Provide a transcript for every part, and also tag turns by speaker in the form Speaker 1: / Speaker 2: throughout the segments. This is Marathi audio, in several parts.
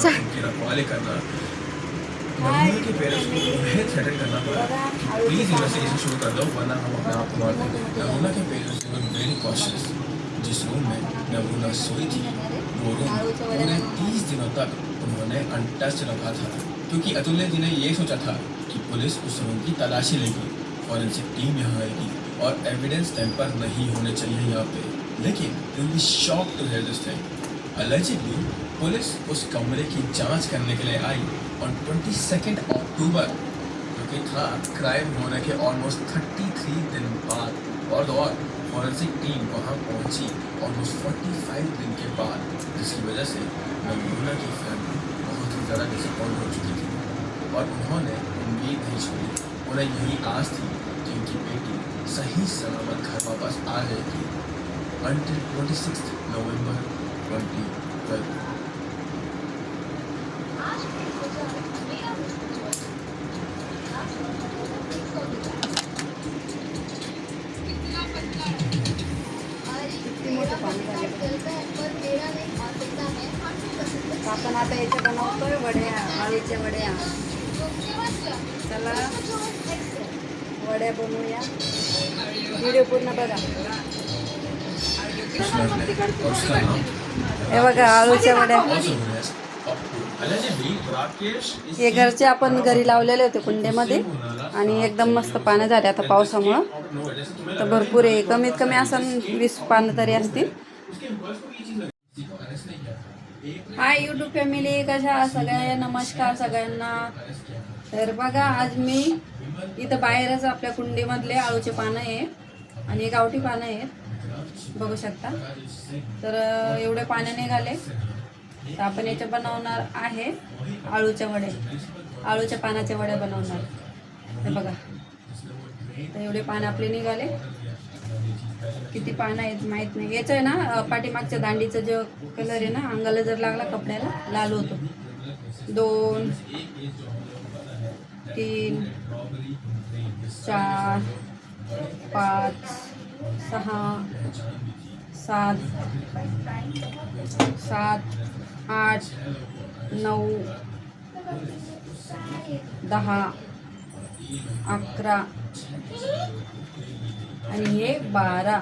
Speaker 1: रखवाली करना के पेरेंट्स को करना पड़ा प्लीज़ शुरू कर दो वरना हम अपने आप को मार देंगे नमूना के पेरेंट्स वर वेरी कॉशियस जिस रूम में नमूना सोई थी वो रूम पूरे तीस दिनों तक उन्होंने अनटच रखा था क्योंकि अतुल्य जी ने ये सोचा था कि पुलिस उस रूम की तलाशी लेगी फॉरेंसिक टीम यहाँ आएगी और एविडेंस टेम्पर नहीं होने चाहिए यहाँ पे लेकिन shock to hear this thing allegedly police उस कमरे की जाँच करने के लिए आई और ट्वेंटी सेकेंड अक्टूबर जो कि था क्राइम होने के ऑलमोस्ट 33 दिन बाद और और फॉरेंसिक टीम वहाँ पहुँची ऑलमोस्ट 45 दिन के बाद, जिसकी वजह से नमूना की फैमिली बहुत ही ज़्यादा डिसअपॉइंट हो चुकी थी और उन्होंने उम्मीद नहीं छोड़ी उन्हें यही आस थी कि उनकी बेटी सही सलामत घर वापस आ जाएगी until 26th November 2012.
Speaker 2: किती आपण आता याच्या बनवतोय वड्या आळूच्या वड्या. चला वड्या बनवूया. व्हिडिओ पूर्ण बघा. हे बघा आळूच्या वड्या. हे घरचे आपण घरी लावलेले होते कुंडेमध्ये आणि एकदम मस्त पानं झाले आता पावसामुळं. तर भरपूर आहे. कमीत कमी असं वीस पानं तरी असतील
Speaker 1: उसके एम्प्लॉयज को ये चीज लगी किसी को अरेस्ट नहीं किया था एक
Speaker 2: हाय यूट्यूब फॅमिली कशा सगळ्या? नमस्कार सगळ्यांना. तर बघा आज मी इथं बाहेरच आपल्या कुंडीमधले आळूचे पानं आहे आणि गावठी पानं आहेत बघू शकता. तर एवढे पानं निघाले. तर आपण याच्या बनवणार आहे आळूच्या वडे. आळूच्या पानाच्या वड्या बनवणार. हे बघा. तर एवढे पानं आपले निघाले. किती पानं आहेत माहीत नाही. याचं आहे ना पाठीमागच्या दांडीचा जो कलर आहे ना अंगाला जर लागला कपड्याला लाल होतो. दोन तीन चार पाच सहा सात सात आठ नऊ दहा अकरा आणि हे बारा.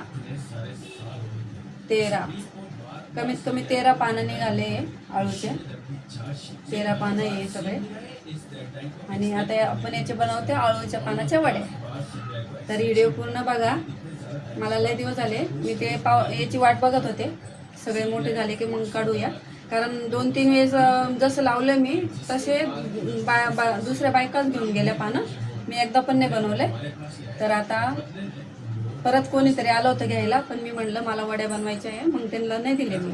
Speaker 2: तेरा. कमीत कमी तेरा पानं निघाले आळूचे. तेरा पानं हे सगळे. आणि आता आपण याचे बनवते आळूच्या पानाच्या वड्या. तर व्हिडिओ पूर्ण बघा. मला लय दिवस झाले. मी ते पाव याची वाट बघत होते. सगळे मोठे झाले की मग काढूया. कारण दोन तीन वेळेस जसं लावलं मी तसे बा बा दुसऱ्या बायकाच घेऊन गेल्या पानं. मी एकदा पण नाही बनवले. तर आता परत कोणीतरी आलं होतं घ्यायला पण मी म्हणलं मला वड्या बनवायच्या आहे मग त्यांना नाही दिले मी.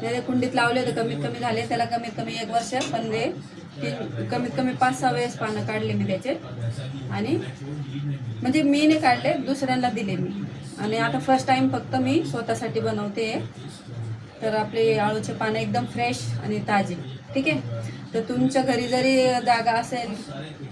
Speaker 2: त्याने कुंडीत लावले तर कमीत कमी झाले त्याला कमीत कमी एक वर्ष पण ते तीन कमीत कमी पाच सहा वेळेस पानं काढले मी त्याचे. आणि म्हणजे मी नाही काढले दुसऱ्यांना दिले मी. आणि आता फर्स्ट टाइम फक्त मी स्वतःसाठी बनवते. तर आपले आळूचे पानं एकदम फ्रेश आणि ताजे. ठीक आहे? तर तुमच्या घरी जरी जागा असेल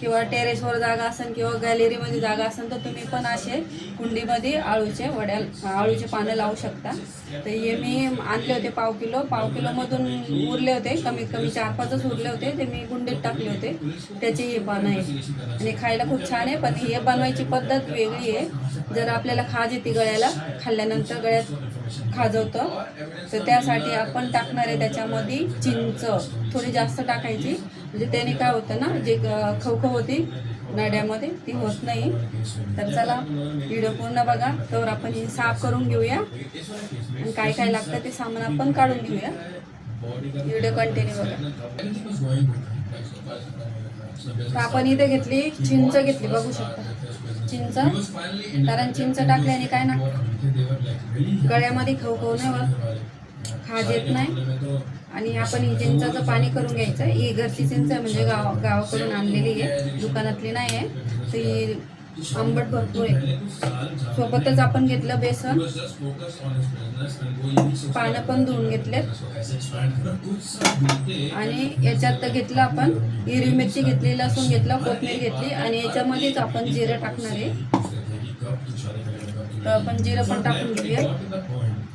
Speaker 2: किंवा टेरेसवर जागा असेल किंवा गॅलरीमध्ये जागा असेल तर तुम्ही पण असे कुंडीमध्ये आळूचे वड्या आळूचे पानं लावू शकता. तर हे मी आणले होते पाव किलो. पाव किलोमधून उरले होते कमीत कमी चार पाचच उरले होते. ते मी कुंडीत टाकले होते. त्याचे हे पानं आहे आणि खायला खूप छान आहे पण हे बनवायची पद्धत वेगळी आहे. जर आपल्याला खाज येते गळ्याला खाल्ल्यानंतर गळ्यात खाजवतं तर त्यासाठी आपण टाकणार आहे त्याच्यामध्ये चिंच. थोडी जास्त टाकायची. म्हणजे त्याने काय होतं ना जे खवखव होती नड्यामध्ये ती होत नाही. तर चला व्हिडिओ पूर्ण बघा. तर आपण ही साफ करून घेऊया. आणि काय काय लागतं ते सामान आपण काढून घेऊया. व्हिडिओ कंटिन्यू बघा. तर आपण इथे घेतली चिंच घेतली बघू शकता. चिंच. कारण चिंच टाकल्याने काय ना गळ्यामध्ये खवखव नाही बघ खाज येत नाही. आणि आपण ही चिंचाचं पाणी करून घ्यायचं. ही घरची चिंच आहे म्हणजे गाव गावाकडून आणलेली आहे. दुकानातली नाही आहे. ती आंबट भरपूर आहे. सोबतच आपण घेतलं बेसन. पानं पण धुवून घेतलेत. आणि याच्यात घेतलं आपण. हिरवी मिरची घेतली लसूण घेतलं कोथमीर घेतली. आणि याच्यामध्येच आपण जिरं टाकणार आहे. तर आपण जिरं पण टाकून घेऊया.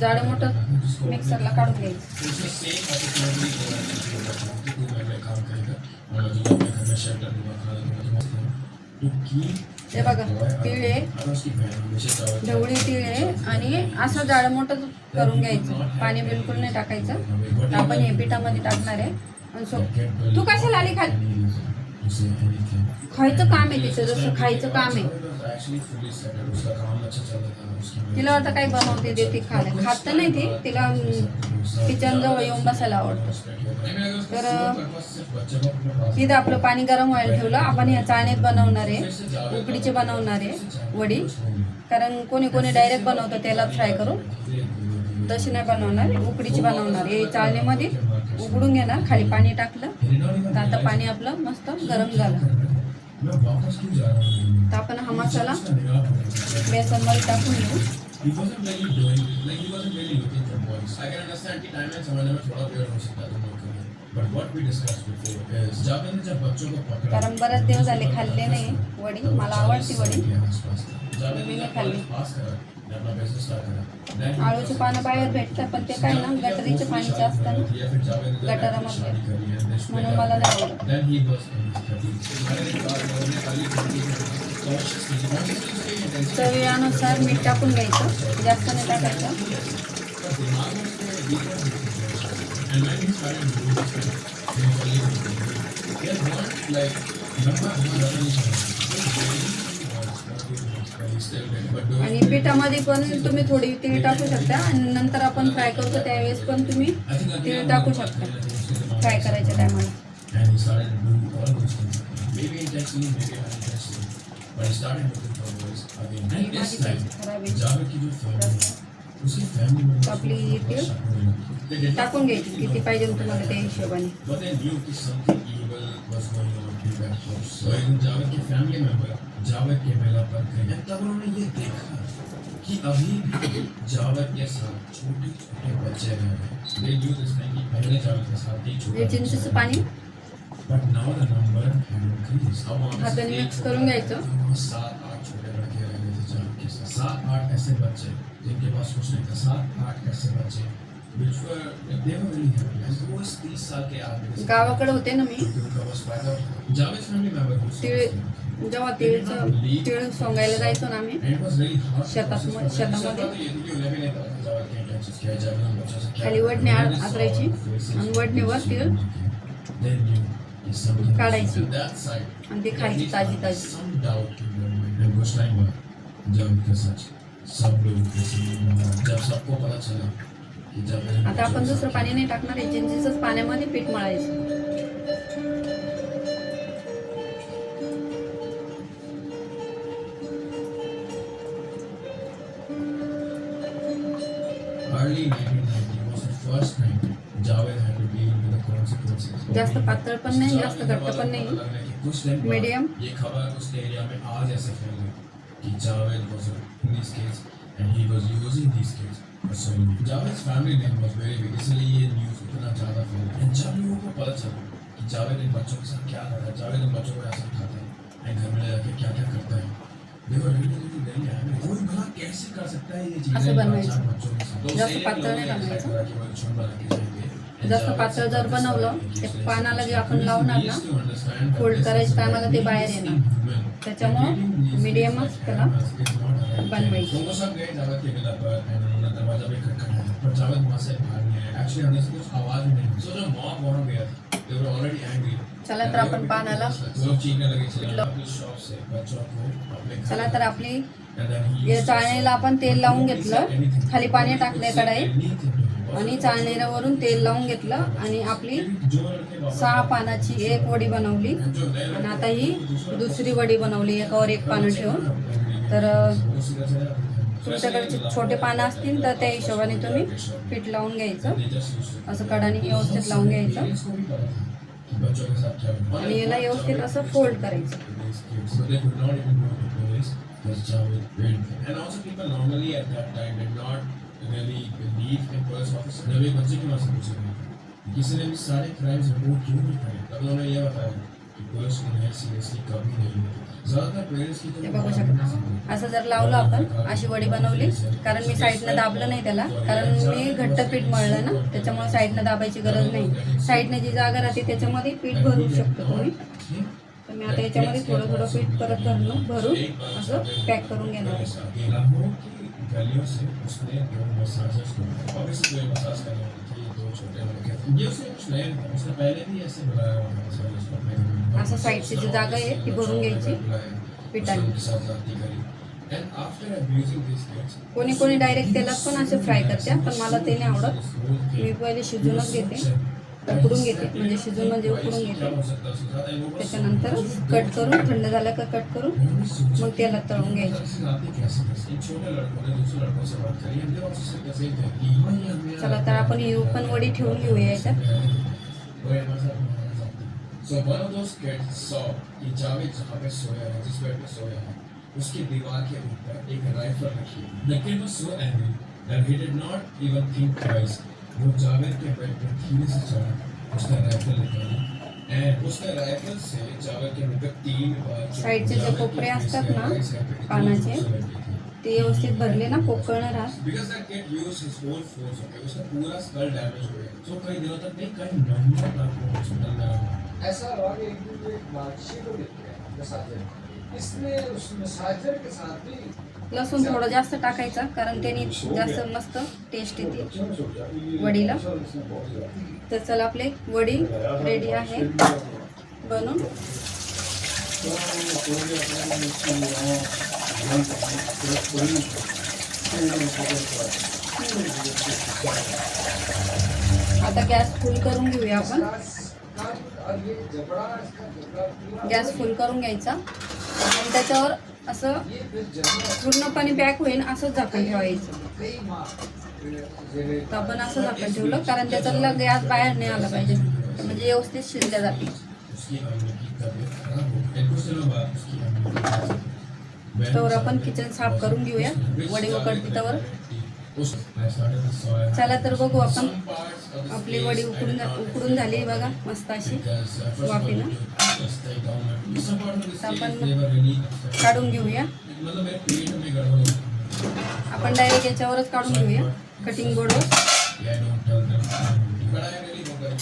Speaker 2: जाडं मोठं मिक्सरला काढून घ्यायचं.
Speaker 1: ते
Speaker 2: हे बघा तीळ आहे ढवळी तिळे आहे आणि असं जाडं मोठं करून घ्यायचं. पाणी बिलकुल नाही टाकायचं. आपण हे पिठामध्ये टाकणार आहे. आणि सो तू कशाला आली खाली? खायचं काम आहे तिचं जसं खायचं काम आहे. तिला आता काही बनवते देते खायला खात तर नाही ती. तिला किचन जवळ येऊन बसायला आवडतं. तर तिथं आपलं पाणी गरम व्हायला ठेवलं. आपण ह्या चाळणीत बनवणार आहे. उकडीचे बनवणार आहे वडी. कारण कोणी कोणी डायरेक्ट बनवतं त्याला फ्राय करून. तशी नाही बनवणार. उकडीची बनवणार हे चाळणीमध्ये उकडून घेणार. खाली पाणी टाकलं. तर आता पाणी आपलं मस्त गरम झालं. तर आपण हा मसाला। बेसनमध्ये टाकून घेऊ
Speaker 1: हो
Speaker 2: कारण बरेच दिवस झाले खाल्ले नाही वडी मला आवडती वडी मी नाही खाल्ली.
Speaker 1: college pass करा ने अपना बिजनेस स्टार्ट करा Then he
Speaker 2: आळूचे पानं बाहेर भेटतात पण ते काय ना गटरीचे पाणीचे असतात ना
Speaker 1: या फिर जावेद ने
Speaker 2: गटारामधले.
Speaker 1: शादी करी है देश में
Speaker 2: म्हणून मला नाही आवडत
Speaker 1: Then he was in his thirties. मैंने एक बार मैंने खाली consciously consciously उसके intention
Speaker 2: चवीनुसार मीठ टाकून घ्यायचं जास्त नाही टाकायचं आणि पिठामध्ये पण तुम्ही थोडी तीळ टाकू शकता आणि नंतर आपण फ्राय करतो त्यावेळेस पण तुम्ही तीळ टाकू शकता फ्राय करायच्या टायमाला. आपली टाकून घ्यायची किती पाहिजे तुम्हाला त्या हिशोबाने.
Speaker 1: जावेद के मेला पर गए तब उन्होंने ये देखा कि अभी भी जावेद के साथ छोटे छोटे बच्चे रह रहे हैं They knew this thing कि पहले जावेद के साथ एक छोटा
Speaker 2: हे
Speaker 1: बच्चा
Speaker 2: चिंचेचं
Speaker 1: था.
Speaker 2: पाणी
Speaker 1: But now the number had increased. अब वहाँ पे
Speaker 2: हाताने
Speaker 1: एक
Speaker 2: mix करून घ्यायचं.
Speaker 1: वहाँ सात आठ छोटे लड़के रह गए थे जावेद के साथ सात आठ ऐसे बच्चे जिनके पास कुछ नहीं था सात आठ ऐसे बच्चे which were they were really happy. And वो इस तीस साल के आदमी के साथ
Speaker 2: गावाकडे होते ना मी
Speaker 1: क्योंकि उनका बस फायदा होता। जावेद family member
Speaker 2: जेव्हा तिळचं तिळ सोंगायला जायचो ना आम्ही शेतात- शेतामध्ये. खाली
Speaker 1: करता
Speaker 2: वडणी आदरायची आणि
Speaker 1: of
Speaker 2: वडणीवर तीळ काढायची. आणि ती खायची ताजी ताजी आता आपण दुसरं पाणी नाही टाकणार आहे पाण्यामध्ये पीठ मळायचं
Speaker 1: Early 1990 was the first time Javed had to deal with the consequences.
Speaker 2: जास्त पातळ पण नाही जास्त घट्ट पण नाही
Speaker 1: कुछ
Speaker 2: Medium.
Speaker 1: ये खबर उस एरिया में आज ऐसे फैल गई कि Javed was in these kids and he was using these kids for selling. जावेद्स family name was very big इसलिए ये न्यूज़ इतना ज़्यादा फैल And जब लोगों को पता चला कि जावेद इन बच्चों के साथ क्या कर रहा है जावेद इन बच्चों को ऐसा उठाता है and घर में जाके क्या क्या करता है है
Speaker 2: असं बनवायचं. जास्त पातळ नाही बनवायचं. जास्त पातळ जर बनवलं ते पानाला जे आपण लावणार ना
Speaker 1: फोल्ड understand पानाला
Speaker 2: करायच्या टायमाला ते बाहेर येणार. त्याच्यामुळं
Speaker 1: मीडियमच
Speaker 2: त्याला बनवायचं. चला तर आपण पानाला
Speaker 1: चला
Speaker 2: तर आपली चाळणीला आपण तेल लावून घेतलं. खाली पाणी टाकले कढाईत. आणि चाळणीवरून तेल लावून घेतलं आणि आपली सहा पानाची एक वडी बनवली. आणि आता ही दुसरी वडी बनवली एकावर एक पानं ठेवून. तर तुमच्याकडचे छोटे पानं असतील तर त्या हिशोबाने तुम्ही पीठ लावून घ्यायचं. असं कडाने व्यवस्थित लावून घ्यायचं.
Speaker 1: आणि याला व्यवस्थित असं फोल्ड करायचं.
Speaker 2: So they could not even really believe in police officer. जब एक बच्चे के पास पूछे गए किसी ने भी सारे क्राइम्स रिपोर्ट क्यों नहीं करे तब उन्होंने यह बताया कि पुलिस उन्हें सीरियसली कभी नहीं ज्यादातर पेरेंट्स की
Speaker 1: तो बघू शकता असं जर लावलं आपण अशी वडी बनवली कारण मी साईडनं दाबलं नाही त्याला कारण मी घट्ट पीठ मळलं ना त्याच्यामुळे साईडनं दाबायची गरज नाही। साईडनं जी जागा राहते त्याच्यामध्ये पीठ भरू शकतो तुम्ही। तर मी आता याच्यामध्ये थोडं थोडं पीठ परत भरून भरून असं पॅक करून घेणार आहे.
Speaker 2: गलियों से उसने दो मसाजर्स को ऑब्वियसली जो मसाज करने वाले थे दो छोटे लड़के थे ये उसने कुछ नया था उसने पहले भी ऐसे बुलाया हुआ था मसाजर्स को अपने
Speaker 1: असं साईडची जी जागा आहे ती भरून घ्यायची पिठाने कोणी कोणी डायरेक्ट तेलात पण असे फ्राय करते पण मला ते नाही आवडत मी पहिले शिजूनच घेते उकडून घेते. म्हणजे शिजून म्हणजे उकडून कट करून, थंड का कट करून, मग तेलात तळून
Speaker 2: से ही
Speaker 1: चला, तर आपण ही पण वडी ठेवून
Speaker 2: So, one of those kids saw कि जावेद जहाँ पे सोया है जिस पे सोया है उसकी दीवार के ऊपर एक राइफल रखी है kid was so angry that he did not even think twice. वो जावेद के बेड पे धीरे से चढ़ा उसने राइफल निकाली and उसने राइफल से जावेद के मुंह पे तीन बार
Speaker 1: साईडचे जे कोपरे असतात ना, पानाचे, ते व्यवस्थित भरले ना पोकळणं राहत
Speaker 2: Because that kid used his whole force, okay, उसका पूरा skull damage हो गया. So कई दिनों तक नहीं कई महीनों तक वो हॉस्पिटल में रहा.
Speaker 3: ऐसा कि एक दिन एक मार्कशीट को देख गया इसने उस मसाजर के साथ भी
Speaker 1: लसूण थोडं जास्त टाकायचं कारण त्याने जास्त मस्त टेस्ट येते वडीला. तर चला आपले वडी रेडी आहे. बनून. आता गॅस फुल करून घेऊया आपण. गॅस फुल करून घ्यायचा. आणि त्याच्यावर असं पूर्णपणे पॅक होईल असंच झाकण ठेवायचं. तर आपण असं झाकण ठेवलं कारण त्याच्यातला गॅस बाहेर नाही आला पाहिजे. म्हणजे व्यवस्थित शिजल्या जाते तर आपण किचन साफ करून घेऊया. वडे उकडते
Speaker 2: त्यावर
Speaker 1: चला तर बघू आपण
Speaker 2: Some parts of the
Speaker 1: आपली
Speaker 2: face
Speaker 1: वडी
Speaker 2: I
Speaker 1: उकडून
Speaker 2: did not
Speaker 1: उकडून झाली बघा मस्त अशी
Speaker 2: because, uh, first of all,
Speaker 1: वाफेनं.
Speaker 2: you just take down my- some part of the
Speaker 1: तर
Speaker 2: stage,
Speaker 1: आपण
Speaker 2: they were really upset.
Speaker 1: काढून घेऊया
Speaker 2: मतलब मेरे पेट में गड़बड़ हो गई.
Speaker 1: आपण डायरेक्ट याच्यावरच काढून घेऊया कटिंग बोर्डवर
Speaker 2: Yeah, I don't tell them. But I really don't like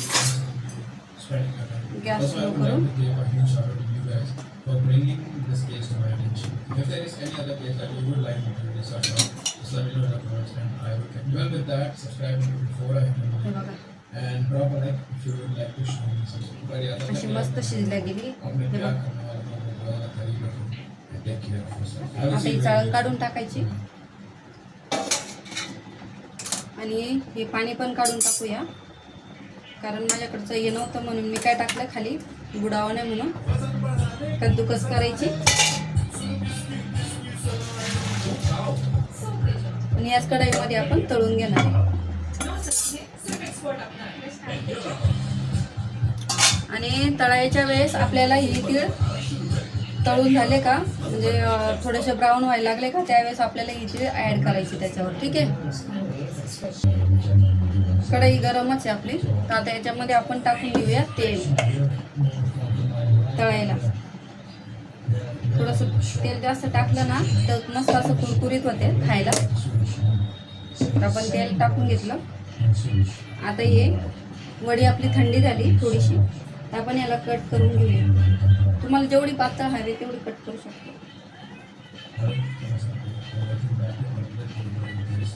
Speaker 2: spreading your time.
Speaker 1: Gas
Speaker 2: Also, I would
Speaker 1: low
Speaker 2: like to give a huge shout out to you guys for bringing this case to my attention. If there is any other case that you would like me to research and I will get well with that. Subscribe me before I
Speaker 1: हे
Speaker 2: button.
Speaker 1: बघा
Speaker 2: and drop a like if you would like to show me something. But other
Speaker 1: अशी
Speaker 2: than
Speaker 1: मस्त
Speaker 2: that,
Speaker 1: शिजल्या गेली
Speaker 2: अपने
Speaker 1: हे
Speaker 2: प्यार
Speaker 1: बघा
Speaker 2: करने वालों को बहुत ज़्यादा करीब रखो and take care of yourself. I will
Speaker 1: आता
Speaker 2: see
Speaker 1: ही
Speaker 2: you
Speaker 1: चाळण
Speaker 2: very
Speaker 1: काढून टाकायची आणि हे पाणी पण काढून टाकूया कारण माझ्याकडचं हे नव्हतं म्हणून मी काय टाकलं खाली बुडावं नाही म्हणून कद्दूकस करायची आणि याच कढाईमध्ये आपण तळून घेणार आहे. आणि तळायच्या वेळेस आपल्याला ही तीळ तळून झाले का? म्हणजे थोडेसे ब्राऊन व्हायला लागले का? त्यावेळेस आपल्याला ही तीळ ॲड करायची त्याच्यावर ठीक आहे? कढई गरमच आहे आपली. तर आता याच्यामध्ये आपण टाकून घेऊया तेल तळायला. थोडंसं तेल जास्त टाकलं ना तर मस्त असं कुरकुरीत होते खायला. तर आपण तेल टाकून घेतलं. आता हे वडी आपली थंडी झाली थोडीशी तर आपण याला कट करून घेऊया. तुम्हाला जेवढी पातळ हवी तेवढी कट करू शकतो.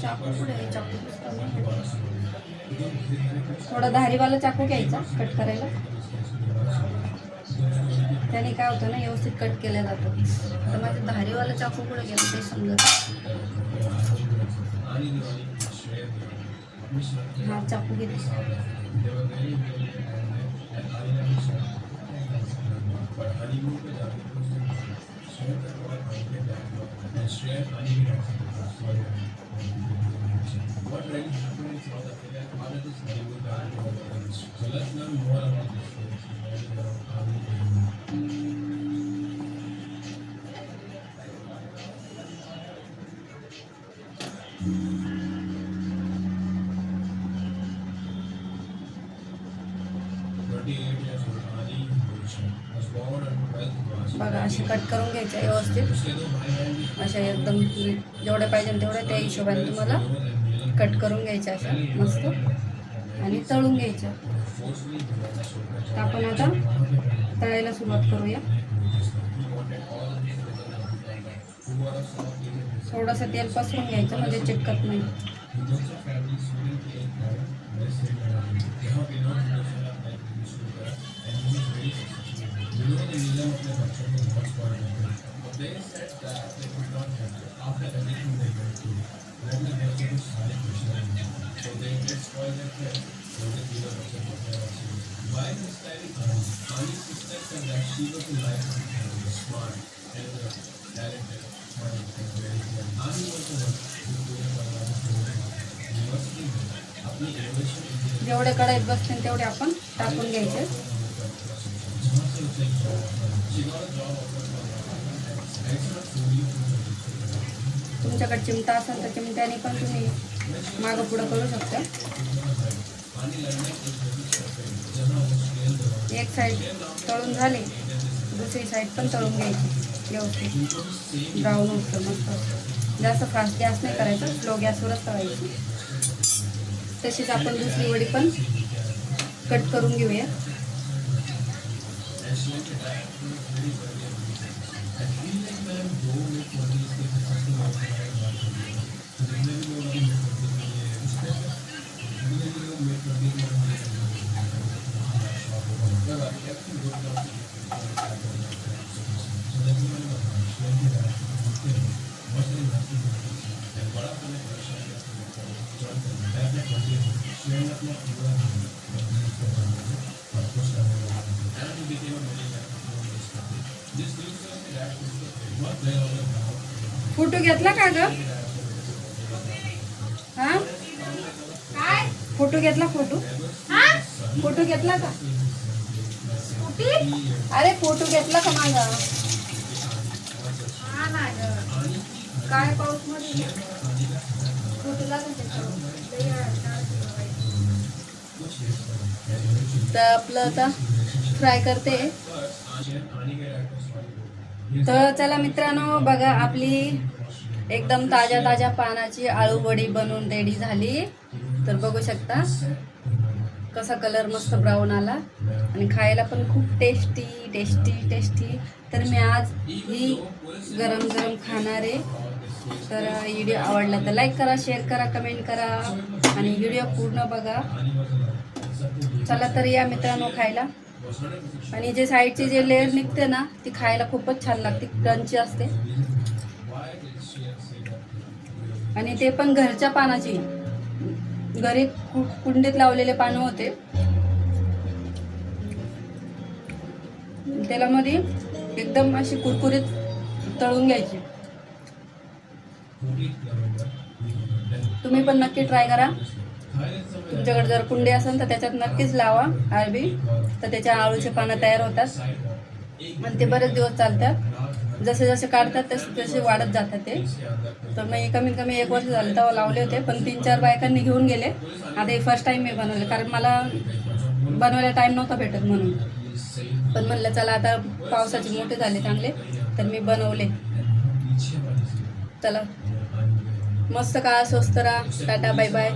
Speaker 1: चाकू पुढे चाकू थोडा धारीवाला चाकू घ्यायचा कट करायला.
Speaker 2: त्याने काय होतं ना व्यवस्थित कट केला जातं तर माझं धारीवाला चाकू कुठे गेलं ते समजत हा चाकू घेते.
Speaker 1: What really happened is the failure, all of this they would So let's now about this.
Speaker 2: Cut करून घ्यायचे व्यवस्थित.
Speaker 1: असे
Speaker 2: अशा एकदम जेवढे पाहिजे तेवढे त्या हिशोबाने तुम्हाला कट करून घ्यायचं अशा. मस्त. आणि तळून
Speaker 1: घ्यायचं.
Speaker 2: तर आपण आता तळायला सुरुवात करूया.
Speaker 1: Who
Speaker 2: थोडंसं तेल पसरून घ्यायचं म्हणजे चिटकत नाही.
Speaker 1: below the level of the performing works for example. They said that they could not handle. After everything they went through, then the health of the Hare Krishna. So they destroyed their friends, losing zero percent of their oxygen. Why this time? Kali sister said that she was in life and was smart, elder, talented, funny, and very clever. Kali was the one who gave her life to her. You must be
Speaker 2: जेवढे कढईत बसतील तेवढे आपण टाकून घ्यायचे तुमच्याकडे चिमटा असेल तर चिमट्याने पण तुम्ही मागं पुढं करू शकता. एक साईड तळून झाली दुसरी साईड पण तळून घ्यायची. व्यवस्थित. ब्राऊन होतं मस्त जास्त फास्ट गॅस नाही करायचा स्लो गॅसवरच तळायची. तशीच आपण दुसरी वडी पण कट करून घेऊया फोटो घेतला का ग? हा?
Speaker 4: काय?
Speaker 2: फोटो घेतला फोटो?
Speaker 4: हा?
Speaker 2: फोटो घेतला का? अरे फोटो घेतला का माझा?
Speaker 4: हा
Speaker 2: काय पाऊसमध्ये. तर आपलं आता फ्राय करते. तर चला मित्रांनो बघा आपली एकदम ताज्या ताज्या पानाची आळू वडी बनवून रेडी झाली. तर बघू शकता कसा कलर मस्त ब्राऊन आला. आणि खायला पण खूप टेस्टी टेस्टी टेस्टी तर मी आज ही गरम गरम खाणार आहे. तर व्हिडिओ आवडला तर लाईक करा शेअर करा कमेंट करा. आणि व्हिडिओ पूर्ण बघा. चला तर या मित्रांनो खायला. आणि जे साईडचे जे लेअर निघते ना ती खायला खूपच छान लागते. क्रंची असते. आणि ते पण घरच्या पानाची. घरी कु- कुंडीत लावलेले पानं होते. तेलामध्ये एकदम अशी कुरकुरीत तळून घ्यायची. तुम्ही पण नक्की ट्राय करा. तुमच्याकडे जर कुंडी असेल तर त्याच्यात नक्कीच लावा अरबी तर त्याच्या आळूचे पानं तयार होतात. आणि ते बरेच दिवस चालतात. जसे जसे काढतात तसे तसे वाढत जातात ते. तर मी कमीत कमी एक वर्ष झालं तेव्हा लावले होते पण तीन चार बायकांनी घेऊन गेले. आता हे फर्स्ट टाईम मी बनवले कारण मला बनवायला टाईम नव्हता भेटत म्हणून. पण म्हणलं चला आता पावसाचे मोठे झाले चांगले तर मी बनवले. चला. मस्त का स्वस्त राहा. Tata bye bye